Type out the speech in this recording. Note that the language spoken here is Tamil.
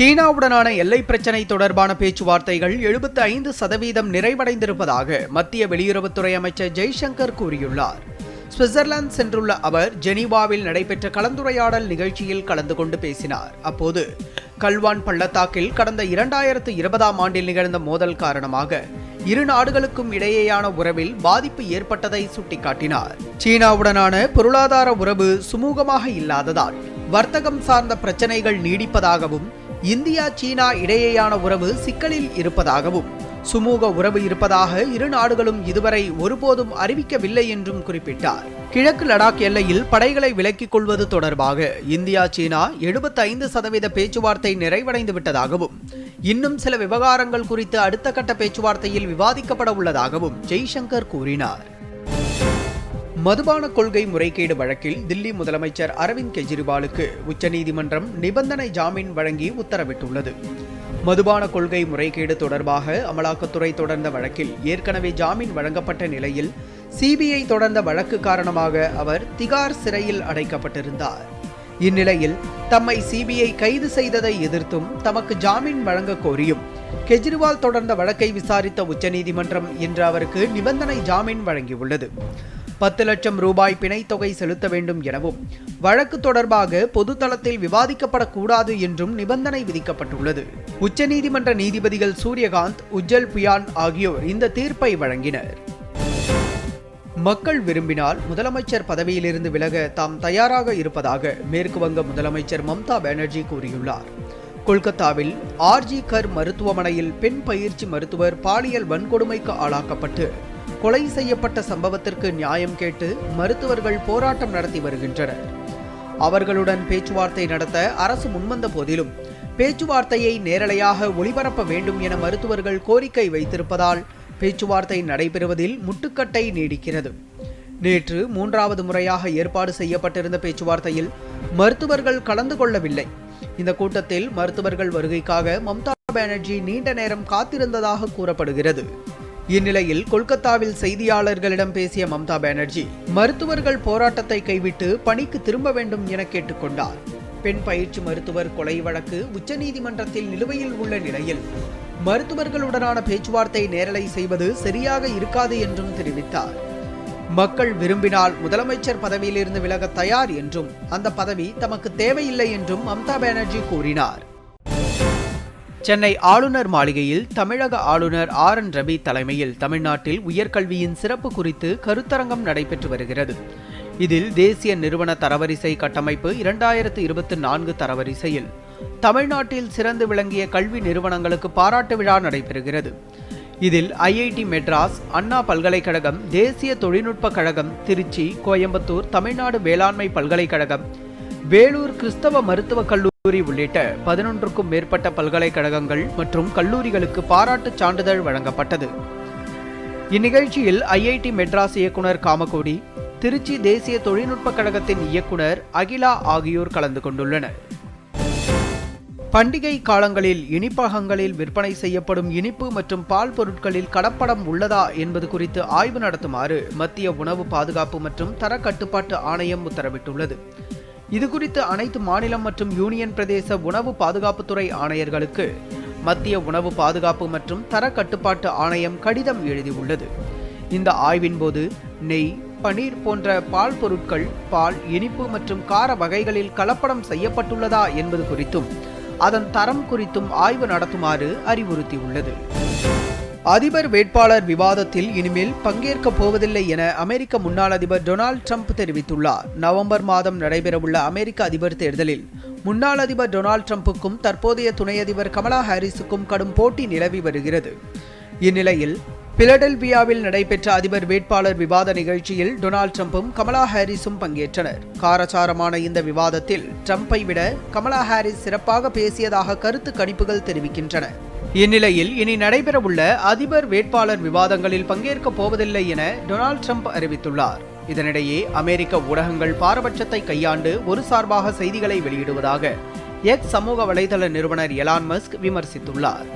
சீனாவுடனான எல்லை பிரச்சினை தொடர்பான பேச்சுவார்த்தைகள் எழுபத்தி ஐந்து சதவீதம் நிறைவடைந்திருப்பதாக மத்திய வெளியுறவுத்துறை அமைச்சர் ஜெய்சங்கர் கூறியுள்ளார். சுவிட்சர்லாந்து சென்றுள்ள அவர் ஜெனீவாவில் நடைபெற்ற கலந்துரையாடல் நிகழ்ச்சியில் கலந்து கொண்டு பேசினார். அப்போது கல்வான் பள்ளத்தாக்கில் கடந்த இரண்டாயிரத்து இருபதாம் ஆண்டில் நிகழ்ந்த மோதல் காரணமாக இரு நாடுகளுக்கும் இடையேயான உறவில் பாதிப்பு ஏற்பட்டதை சுட்டிக்காட்டினார். சீனாவுடனான பொருளாதார உறவு சுமூகமாக இல்லாததால் வர்த்தகம் சார்ந்த பிரச்சனைகள் நீடிப்பதாகவும் இந்தியா சீனா இடையேயான உறவு சிக்கலில் இருப்பதாகவும் சுமூக உறவு இருப்பதாக இரு நாடுகளும் இதுவரை ஒருபோதும் அறிவிக்கவில்லை என்றும் குறிப்பிட்டார். கிழக்கு லடாக் எல்லையில் படைகளை விலக்கிக் கொள்வது தொடர்பாக இந்தியா சீனா எழுபத்தைந்து சதவீத பேச்சுவார்த்தை நிறைவடைந்து விட்டதாகவும் இன்னும் சில விவகாரங்கள் குறித்து அடுத்த கட்ட பேச்சுவார்த்தையில் விவாதிக்கப்பட உள்ளதாகவும் ஜெய்சங்கர் கூறினார். மதுபான கொள்கை முறைகேடு வழக்கில் தில்லி முதலமைச்சர் அரவிந்த் கெஜ்ரிவாலுக்கு உச்சநீதிமன்றம் நிபந்தனை ஜாமீன் வழங்கி உத்தரவிட்டுள்ளது. மதுபான கொள்கை முறைகேடு தொடர்பாக அமலாக்கத்துறை தொடர்ந்த வழக்கில் ஏற்கனவே ஜாமீன் வழங்கப்பட்ட நிலையில் சிபிஐ தொடர்ந்த வழக்கு காரணமாக அவர் திகார் சிறையில் அடைக்கப்பட்டிருந்தார். இந்நிலையில் தம்மை சிபிஐ கைது செய்ததை எதிர்த்தும் தமக்கு ஜாமீன் வழங்க கோரியும் கெஜ்ரிவால் தொடர்ந்த வழக்கை விசாரித்த உச்சநீதிமன்றம் இன்று அவருக்கு நிபந்தனை ஜாமீன் வழங்கியுள்ளது. பத்து லட்சம் ரூபாய் பிணைத்தொகை செலுத்த வேண்டும் எனவும் வழக்கு தொடர்பாக பொதுத்தளத்தில் விவாதிக்கப்படக்கூடாது என்றும் நிபந்தனை விதிக்கப்பட்டுள்ளது. உச்சநீதிமன்ற நீதிபதிகள் சூரியகாந்த் உஜ்ஜல் புயான் ஆகியோர் இந்த தீர்ப்பை வழங்கினர். மக்கள் விரும்பினால் முதலமைச்சர் பதவியிலிருந்து விலக தாம் தயாராக இருப்பதாக மேற்கு வங்க முதலமைச்சர் மம்தா பானர்ஜி கூறியுள்ளார். கொல்கத்தாவில் ஆர்ஜி கர் மருத்துவமனையில் பெண் பயிற்சி மருத்துவர் பாலியல் வன்கொடுமைக்கு ஆளாக்கப்பட்டு கொலை செய்யப்பட்ட சம்பவத்திற்கு நியாயம் கேட்டு மருத்துவர்கள் போராட்டம் நடத்தி வருகின்றனர். அவர்களுடன் பேச்சுவார்த்தை நடத்த அரசு முன்வந்த போதிலும் பேச்சுவார்த்தையை நேரலையாக ஒளிபரப்ப வேண்டும் என மருத்துவர்கள் கோரிக்கை வைத்திருப்பதால் பேச்சுவார்த்தை நடைபெறுவதில் முட்டுக்கட்டை நீடிக்கிறது. நேற்று மூன்றாவது முறையாக ஏற்பாடு செய்யப்பட்டிருந்த பேச்சுவார்த்தையில் மருத்துவர்கள் கலந்து கொள்ளவில்லை. இந்த கூட்டத்தில் மருத்துவர்கள் வருகைக்காக மம்தா பானர்ஜி நீண்ட நேரம் காத்திருந்ததாக கூறப்படுகிறது. இந்நிலையில் கொல்கத்தாவில் செய்தியாளர்களிடம் பேசிய மம்தா பானர்ஜி மருத்துவர்கள் போராட்டத்தை கைவிட்டு பணிக்கு திரும்ப வேண்டும் என கேட்டுக்கொண்டார். பெண் பயிற்சி மருத்துவர் கொலை வழக்கு உச்சநீதிமன்றத்தில் நிலுவையில் உள்ள நிலையில் மருத்துவர்களுடனான பேச்சுவார்த்தை நேரலை செய்வது சரியாக இருக்காது என்றும் தெரிவித்தார். மக்கள் விரும்பினால் முதலமைச்சர் பதவியிலிருந்து விலக தயார் என்றும் அந்த பதவி தமக்கு தேவையில்லை என்றும் மம்தா பானர்ஜி கூறினார். சென்னை ஆளுநர் மாளிகையில் தமிழக ஆளுநர் ஆர் என் ரவி தலைமையில் தமிழ்நாட்டில் உயர்கல்வியின் சிறப்பு குறித்து கருத்தரங்கம் நடைபெற்று வருகிறது. இதில் தேசிய நிறுவன தரவரிசை கட்டமைப்பு இரண்டாயிரத்து இருபத்தி நான்கு தரவரிசையில் தமிழ்நாட்டில் சிறந்து விளங்கிய கல்வி நிறுவனங்களுக்கு பாராட்டு விழா நடைபெறுகிறது. இதில் ஐஐடி மெட்ராஸ் அண்ணா பல்கலைக்கழகம் தேசிய தொழில்நுட்ப கழகம் திருச்சி கோயம்புத்தூர் தமிழ்நாடு வேளாண்மை பல்கலைக்கழகம் வேலூர் கிறிஸ்தவ மருத்துவக் கல்லூரி உள்ளிட்ட பதினொன்றுக்கும் மேற்பட்ட பல்கலைக்கழகங்கள் மற்றும் கல்லூரிகளுக்கு பாராட்டுச் சான்றிதழ் வழங்கப்பட்டது. இந்நிகழ்ச்சியில் ஐஐடி மெட்ராஸ் இயக்குனர் காமகோடி திருச்சி தேசிய தொழில்நுட்பக் கழகத்தின் இயக்குனர் அகிலா ஆகியோர் கலந்து கொண்டுள்ளனர். பண்டிகை காலங்களில் இனிப்பகங்களில் விற்பனை செய்யப்படும் இனிப்பு மற்றும் பால் பொருட்களில் கடப்படம் உள்ளதா என்பது குறித்து ஆய்வு நடத்துமாறு மத்திய உணவு பாதுகாப்பு மற்றும் தர கட்டுப்பாட்டு ஆணையம் உத்தரவிட்டுள்ளது. இதுகுறித்து அனைத்து மாநிலம் மற்றும் யூனியன் பிரதேச உணவு பாதுகாப்புத்துறை ஆணையர்களுக்கு மத்திய உணவு பாதுகாப்பு மற்றும் தர கட்டுப்பாட்டு ஆணையம் கடிதம் எழுதியுள்ளது. இந்த ஆய்வின் போது நெய் பனீர் போன்ற பால் பொருட்கள் பால் இனிப்பு மற்றும் கார வகைகளில் கலப்படம் செய்யப்பட்டுள்ளதா என்பது குறித்தும் அதன் தரம் குறித்தும் ஆய்வு நடத்துமாறு அறிவுறுத்தியுள்ளது. அதிபர் வேட்பாளர் விவாதத்தில் இனிமேல் பங்கேற்கப் போவதில்லை என அமெரிக்க முன்னாள் அதிபர் டொனால்ட் ட்ரம்ப் தெரிவித்துள்ளார். நவம்பர் மாதம் நடைபெறவுள்ள அமெரிக்க அதிபர் தேர்தலில் முன்னாள் அதிபர் டொனால்ட் ட்ரம்புக்கும் தற்போதைய துணை அதிபர் கமலா ஹாரிஸுக்கும் கடும் போட்டி நிலவி வருகிறது. இந்நிலையில் பிலடெல்பியாவில் நடைபெற்ற அதிபர் வேட்பாளர் விவாத நிகழ்ச்சியில் டொனால்ட் ட்ரம்பும் கமலா ஹாரிஸும் பங்கேற்றனர். காரசாரமான இந்த விவாதத்தில் ட்ரம்பை விட கமலா ஹாரிஸ் சிறப்பாக பேசியதாக கருத்து கணிப்புகள் தெரிவிக்கின்றன. இந்நிலையில் இனி நடைபெறவுள்ள அதிபர் வேட்பாளர் விவாதங்களில் பங்கேற்கப் போவதில்லை என டொனால்ட் ட்ரம்ப் அறிவித்துள்ளார். இதனிடையே அமெரிக்க ஊடகங்கள் பாரபட்சத்தை கையாண்டு ஒரு சார்பாக செய்திகளை வெளியிடுவதாக எக்ஸ் சமூக வலைதள நிறுவனர் எலான் மஸ்க் விமர்சித்துள்ளார்.